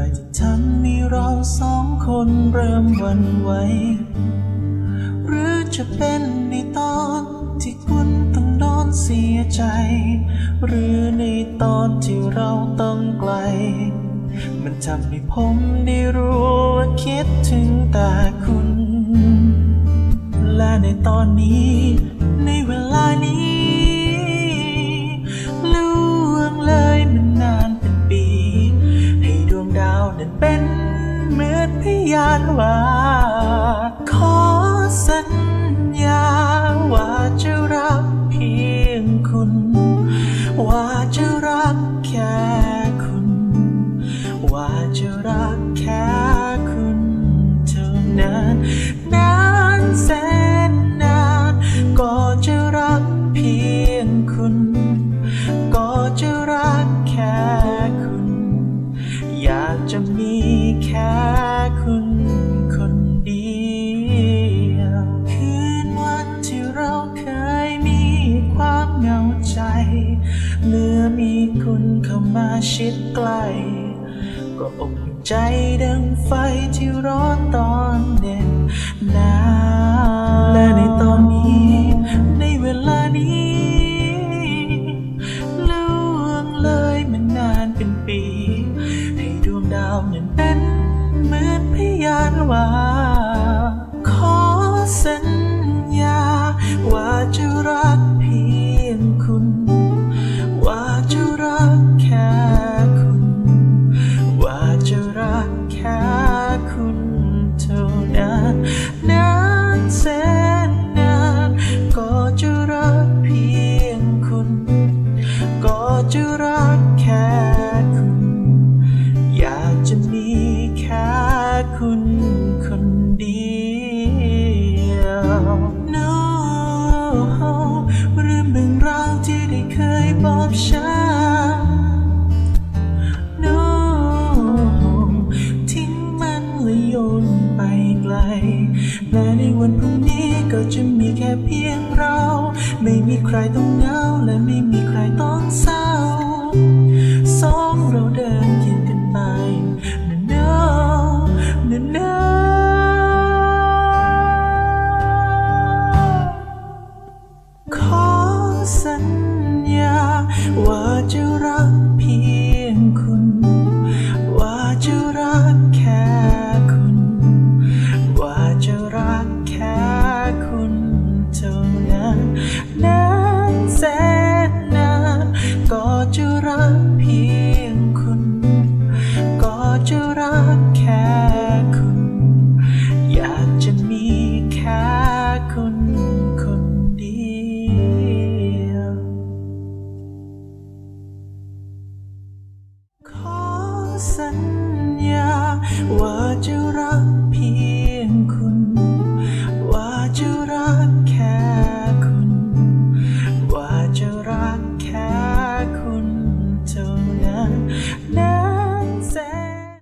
ไรที่ทำให้เราสองคนเริ่มหวันไหว หรือจะเป็นในตอนที่คุณต้องนอนเสียใจ หรือในตอนที่เราต้องไกล มันทำให้ผมได้รู้ว่าคิดถึงแต่คุณ และในตอนนี้านว่า ขอสัญญาว่าจะรักเพียงคุณ ว่าจะรักแค่คุณ ว่าจะรักแค่คุณเท่านั้นนาน เข้ามาชิดใกล้ก็อบใจดังไฟที่ร้อนตอนเด่นหนาวและในตอนนี้ ในเวลานี้ล่วงเลยมันนานเป็นปี ให้ดวงดาวนั้นเป็นเหมือนพยานว่า ขอเสัญ บอกฉัน No ทิ้งมันและโยนไปไกล และในวันพรุ่งนี้ก็จะมีแค่เพียงเรา ไม่มีใครต้องเหงาและไม่มีใครต้องเศร้า ญญา ว่าจะรัก